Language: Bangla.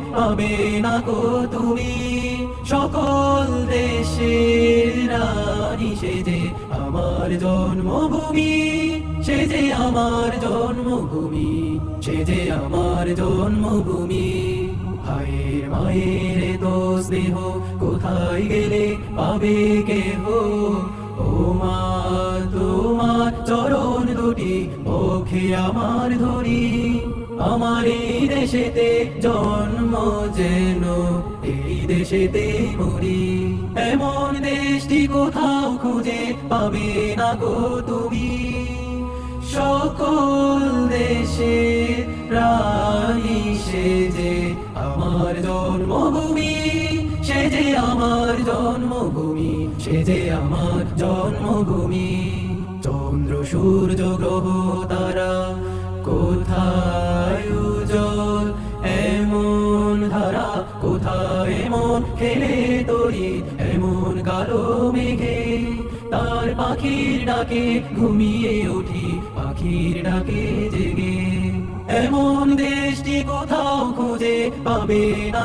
পাবে না গো তুমি। সকল দেশের রানী যে আমার জন্মভূমি, সে যে আমার জন্মভূমি, সে যে আমার জন্মভূমি। ভাইয়ের মায়ের তো স্নেহ, কোথায় গেলে পাবে কেহ? ও মা ওখে আমার ধরি আমার এই দেশেতে জন্ম যেন, এই দেশেতে মরি। এমন দেশটি কোথাও খুঁজে পাবে না গো তুমি। সকল দেশে সে যে আমার জন্মভূমি সে যে আমার জন্মভূমি সে যে আমার জন্মভূমি। চন্দ্র, সূর্য, গ্রহ, তারা কোথায় উজ্জ্বল? এমন ধারা কোথায়? এমন খেলে তরি, এমন কালো মেঘে। তার পাখির ডাকে ঘুমিয়ে উঠি, পাখির ডাকে জেগে। এমন দেশটি কোথাও খুঁজে পাবে না